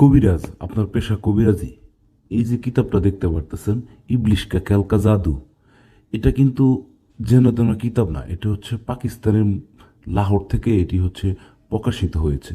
কবিরাজ, আপনার পেশা কবিরাজি। এই যে কিতাবটা দেখতে পারতেছেন ইবলিশকা ক্যালকা জাদু। এটা কিন্তু যেন তেন কিতাব না, এটা হচ্ছে পাকিস্তানের লাহোর থেকে এটি হচ্ছে প্রকাশিত হয়েছে।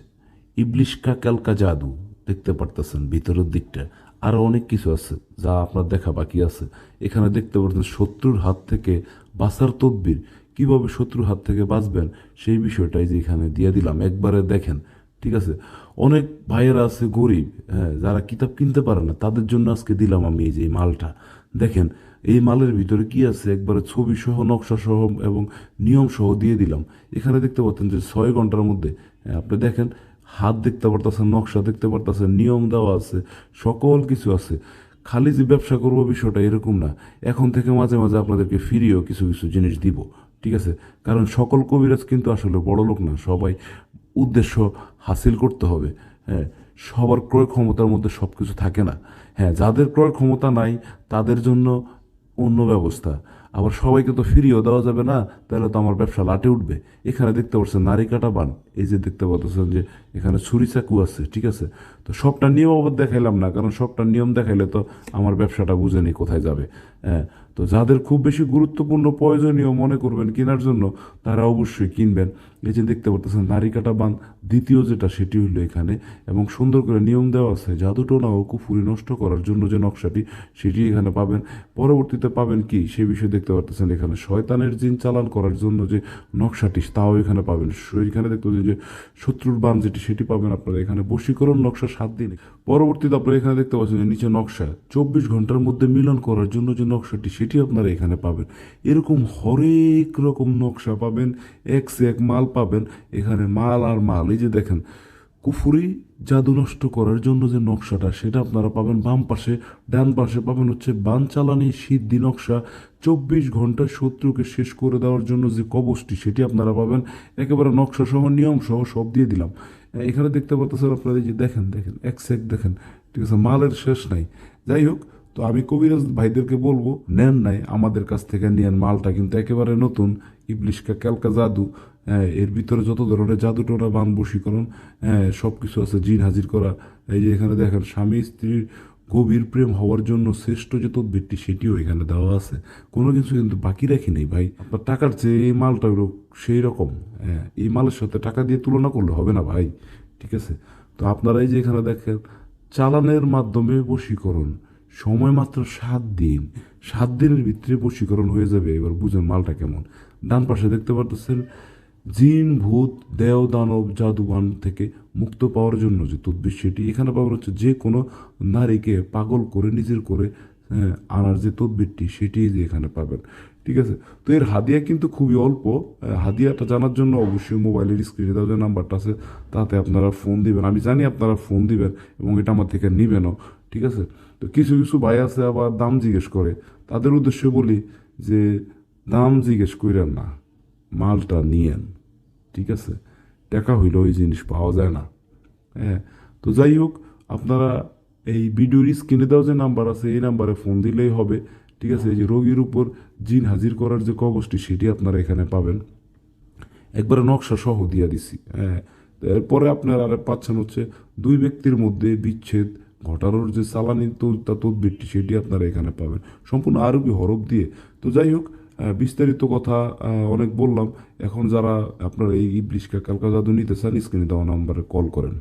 ইবলিশকা ক্যালকা জাদু, দেখতে পারতেছেন ভিতরের দিকটা। আরও অনেক কিছু আছে যা আপনার দেখা বাকি আছে। এখানে দেখতে পাচ্ছেন শত্রুর হাত থেকে বাঁচার তদবির। কীভাবে শত্রুর হাত থেকে বাঁচবেন সেই বিষয়টাই যে এখানে দিয়ে দিলাম। একবারে দেখেন, ঠিক আছে? অনেক ভাইয়েরা আছে গরিব হ্যাঁ যারা কিতাব কিনতে পারে না তাদের জন্য আজকে দিলাম আমি এই যে এই মালটা। দেখেন এই মালের ভিতরে কি আছে? একবারে ছবি সহ নকশা সহ এবং নিয়ম সহ দিয়ে দিলাম। এখানে দেখতে পাচ্ছেন যে ছয় ঘণ্টার মধ্যে হ্যাঁ, আপনি দেখেন হাত দেখতে পারতেছেন নকশা দেখতে পারতেছেন নিয়ম দেওয়া আছে সকল কিছু আছে। খালি যে ব্যবসা করব বিষয়টা এরকম না। এখন থেকে মাঝে মাঝে আপনাদেরকে ফিরিয়েও কিছু কিছু জিনিস দিব ঠিক আছে? কারণ সকল কবিরাজ কিন্তু আসলে বড় লোক না সবাই উদ্দেশ্য হাসিল করতে হবে। হ্যাঁ সবার ক্রয় ক্ষমতার মধ্যে সব কিছু থাকে না। হ্যাঁ যাদের ক্রয় ক্ষমতা নাই, তাদের জন্য অন্য ব্যবস্থা। আবার সবাইকে তো ফিরিয়েও দেওয়া যাবে না, তাহলে তো আমার ব্যবসা লাটে উঠবে। এখানে দেখতে পাচ্ছেন নারী কাটা বান। এই যে দেখতে পাচ্ছেন যে এখানে ছুরি চাকু আছে, ঠিক আছে? তো সবটা নিয়ম আবার দেখাইলাম না, কারণ সবটা নিয়ম দেখাইলে তো আমার ব্যবসাটা বুঝে নেই কোথায় যাবে। হ্যাঁ তো যাদের খুব বেশি গুরুত্বপূর্ণ প্রয়োজনীয় মনে করবেন কেনার জন্য, তারা অবশ্যই কিনবেন। এই যে দেখতে পাচ্ছেন নারী কাটা বান দ্বিতীয় যেটা, সেটি হলো এখানে। এবং সুন্দর করে নিয়ম দেওয়া আছে জাদুটোনা ও কুফুরি নষ্ট করার জন্য যে নকশাটি, সেটি এখানে পাবেন। পরবর্তীতে পাবেন কি? সে বিষয়ে দেখতে পাচ্ছেন এখানে শয়তানের জিন চালান করার জন্য যে নকশাটি, তাও এখানে পাবেন। এখানে দেখতে পাচ্ছেন যে শত্রুর বান যেটি, সেটি পাবেন আপনারা। এখানে বশীকরণ নকশা সাত দিন। পরবর্তীতে আপনারা এখানে দেখতে পাচ্ছেন যে নিচে নকশা, চব্বিশ ঘণ্টার মধ্যে মিলন করার জন্য যে নকশাটি, সেটি আপনারা এখানে পাবেন। এরকম হরেক রকম নকশা পাবেন, এক সে এক মাল পাবেন, এখানে মাল আর মাল। এই যে দেখেন, কুফুরি জাদু নষ্ট করার জন্য যে নকশাটা, সেটা আপনারা পাবেন বাম পাশে, ডান পাশে পাবেন হচ্ছে বান চালানি, সিদ্ধি নকশা, চব্বিশ ঘণ্টা শত্রুকে শেষ করে দেওয়ার জন্য যে কবচটি, সেটি আপনারা পাবেন। একেবারে নকশা সহ, নিয়ম সহ সব দিয়ে দিলাম। এখানে দেখতে পাচ্ছেন আপনারা যে দেখেন দেখেন, এক সেক দেখেন, ঠিক আছে, মালের শেষ নাই। যাই হোক তো আমি কবিরাজ ভাইদেরকে বলব, নেন নাই, আমাদের কাছ থেকে নেন। মালটা কিন্তু একেবারে নতুন, ইবলিশকা ক্যালকা জাদু এর ভিতরে যত ধরনের জাদু টোনা, বান বশীকরণ সব কিছু আছে, জিন হাজির করা। এই যে এখানে দেখেন, স্বামী স্ত্রীর গভীর প্রেম হওয়ার জন্য শ্রেষ্ঠ যে তদ্বিরটি, সেটিও এখানে দেওয়া আছে। কোনো কিছু কিন্তু বাকি রাখি নেই ভাই। আপনার টাকার চেয়ে এই মালটা সেই রকম। হ্যাঁ এই মালের সাথে টাকা দিয়ে তুলনা করলে হবে না ভাই, ঠিক আছে? তো আপনারা এই যে এখানে দেখেন, চালানের মাধ্যমে বশীকরণ সময় মাত্র সাত দিন। সাত দিনের ভিতরে বশীকরণ হয়ে যাবে। এবার বুঝেন মালটা কেমন। ডান পাশে দেখতে পারতেছেন, জিন, ভূত, দেও, দানব জাদুবান থেকে মুক্ত পাওয়ার জন্য যে তদ্বির সেটি এখানে পাওয়ার হচ্ছে যে কোনো নারীকে পাগল করে, নিজের করে আনার যে তদ্বিরটি সেটি যে এখানে পাবেন। ঠিক আছে? তো এর হাদিয়া কিন্তু খুবই অল্প। হাদিয়াটা জানার জন্য অবশ্যই মোবাইলের স্ক্রিনে দেওয়া যে নাম্বারটা আছে, তাতে আপনারা ফোন দিবেন। আমি জানি আপনারা ফোন দিবেন এবং এটা আমার থেকে নিবেনও। ঠিক আছে? তো কিছু কিছু ভাই আছে আবার দাম জিজ্ঞেস করে। তাদের উদ্দেশ্যে বলি যে, দাম জিজ্ঞেস করেন না, মালটা নিয়েন, ঠিক আছে? টাকা হইলে ওই জিনিস পাওয়া যায় না। হ্যাঁ তো যাই হোক, আপনারা এই ভিডিওর স্ক্রিনে দেওয়া যে নাম্বার আছে, এই নাম্বারে ফোন দিলেই হবে, ঠিক আছে? এই যে রোগীর উপর জিন হাজির করার যে কবচটি, সেটি আপনারা এখানে পাবেন। একবারে নকশা সহ দিয়ে দিছি হ্যাঁ। এরপরে আপনার পাচ্ছেন হচ্ছে দুই ব্যক্তির মধ্যে বিচ্ছেদ ঘটানোর যে চালানি তো তদবিরটি সেটি আপনারা এখানে পাবেন। সম্পূর্ণ আরবি হরফ দিয়ে। তো যাই হোক বিস্তারিত কথা অনেক বললাম। এখন যারা আপনারা এই ইবলিশকে কালকা জাদু নিতে চান স্ক্রিনে দেওয়া নাম্বারে কল করেন।